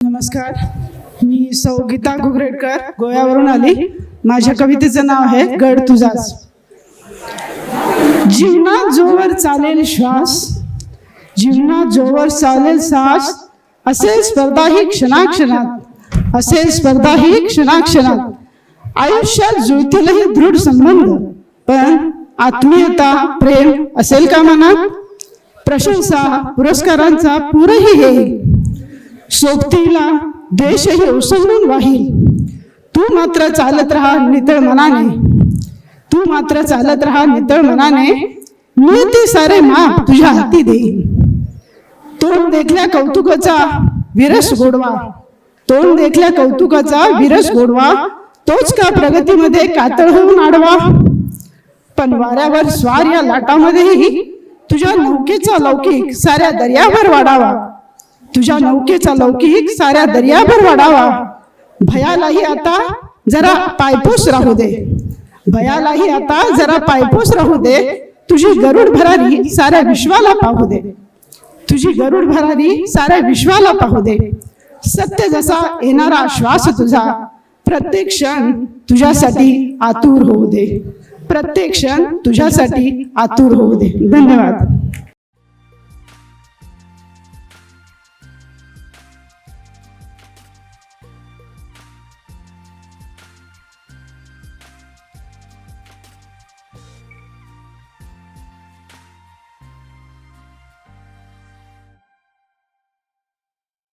नमस्कार. मी सौ गीता गुगरेडकर गोव्यावरून आली. माझ्या कवितेचं नाव आहे गड तुझाच जीवना जोवर चालेल श्वास जीवना जोवर चालेल सास असे स्पर्धा ही क्षणाक्षणात असे स्पर्धा ही क्षणाक्षणात. आयुष्यात जुळतीलही दृढ संबंध पण आत्मीयता प्रेम असेल का मनात? प्रशंसा पुरस्कारांचा पूरही येईल सोबतीला द्वेषही ओसंडून वाहील. तू मात्र चालत राहा नितळ मनाने. तू मात्र चालत राहा नितळ मनाने. ते सारे माप तुझ्या हाती देईल तोंड देखल्या कौतुकाचा विरस गोडवा. तोंड देखल्या कौतुकाचा विरस गोडवा. तोच का प्रगतीमध्ये कातळ होऊन आडवा? पण वाऱ्यावर स्वार या लाटामध्येही तुझ्या नौकेचा लौकिक साऱ्या दर्यावर वाढावा. तुझ्या नौकेचा लौकिक साऱ्या दर्यावर वाढावा. भयालाही आता जरा पायपोस राहू दे. भयालाही आता जरा पायपोस राहू दे. तुझी गरुड भरारी साऱ्या विश्वाला पाहू दे. तुझी गरुड भरारी साऱ्या विश्वाला पाहू दे. सत्य जसा येणारा श्वास तुझा प्रत्येक क्षण तुझ्यासाठी आतुर होऊ दे. प्रत्येक क्षण तुझ्यासाठी आतुर होऊ दे. धन्यवाद.